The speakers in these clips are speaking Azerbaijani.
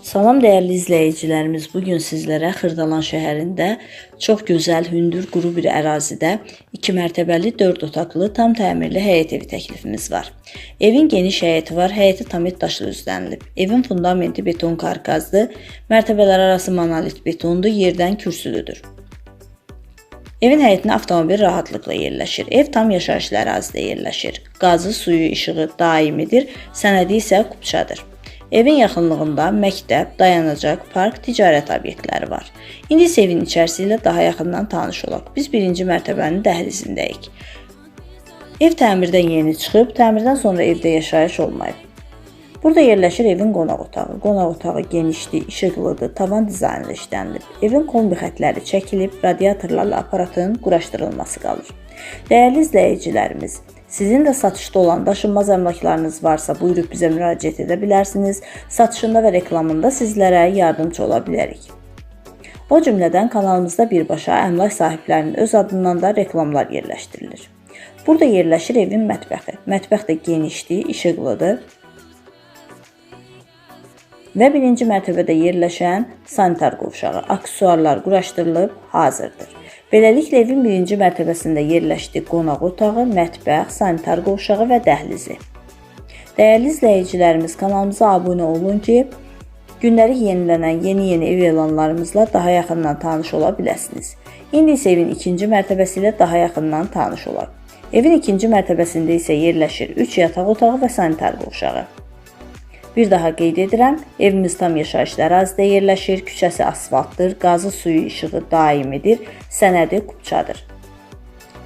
Salam dəyərli izləyicilərimiz, bu gün sizlərə Xırdalan şəhərində çox gözəl hündür quru bir ərazidə 2 mərtəbəli 4 otaqlı tam təmirli həyət evi təklifimiz var. Evin geniş həyəti var, həyəti tamet daşlı üzlənilib. Evin fundamenti beton karkazdır, mərtəbələr arası monolit betondur, yerdən kürsülüdür. Evin həyətinə avtomobil rahatlıqla yerləşir. Ev tam yaşayışlı ərazidə yerləşir. Qazı, suyu, işığı daimidir, sənədi isə kupçadır. Evin yaxınlığında məktəb, dayanacaq, park, ticarət obyektləri var. İndi isə evin içərisi ilə daha yaxından tanış olaq. Biz birinci mərtəbənin dəhlizindəyik. Ev təmirdən yeni çıxıb, təmirdən sonra evdə yaşayış olmayıb. Burada yerləşir evin qonaq otağı. Qonaq otağı genişdir, işıqlıdır, tavan dizaynı işlənilib. Evin kombi xətləri çəkilib, radiatorlarla aparatın quraşdırılması qalır. Dəyərli izləyicilərimiz, sizin də satışda olan daşınmaz əmlaklarınız varsa, buyurub bizə müraciət edə bilərsiniz. Satışında və reklamında sizlərə yardımcı ola bilərik. O cümlədən kanalımızda birbaşa əmlak sahiblərinin öz adından da reklamlar yerləşdirilir. Burada yerləşir evin mətbəxi. Mətbəx də genişdir, işıqlıdır və birinci mərtəbədə yerləşən sanitar qovşağı, aksesuarlar quraşdırılıb hazırdır. Beləliklə evin birinci mərtəbəsində yerləşdi qonaq otağı, mətbəx, sanitar qovşağı və dəhlizi. Dəyərli izləyicilərimiz, kanalımıza abunə olun ki, gündəlik yenilənən yeni-yeni ev elanlarımızla daha yaxından tanış ola biləsiniz. İndi isə evin ikinci mərtəbəsi ilə daha yaxından tanış olaq. Evin ikinci mərtəbəsində isə yerləşir 3 yataq otağı və sanitar qovşağı. Bir daha qeyd edirəm, evimiz tam yaşayışlı ərazidə yerləşir, küçəsi asfaltdır, qazı suyu işığı daimidir, sənədi kupçadır.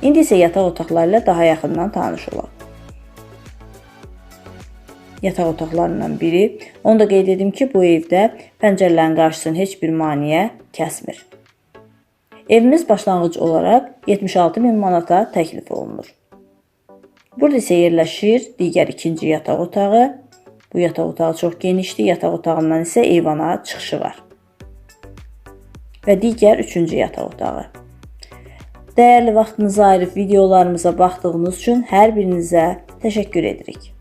İndi isə yataq otaqları ilə daha yaxından tanış olaq. Yataq otaqlarından biri. Onu da qeyd edim ki, bu evdə pəncərələrin qarşısını heç bir maneə kəsmir. Evimiz başlanğıc olaraq 76 min manata təklif olunur. Burada isə yerləşir digər ikinci yataq otağı, Bu yataq otağı çox genişdir. Yataq otağından isə eyvana çıxışı var. Və digər üçüncü yataq otağı. Dəyərli vaxtınızı ayırıb videolarımıza baxdığınız üçün hər birinizə təşəkkür edirik.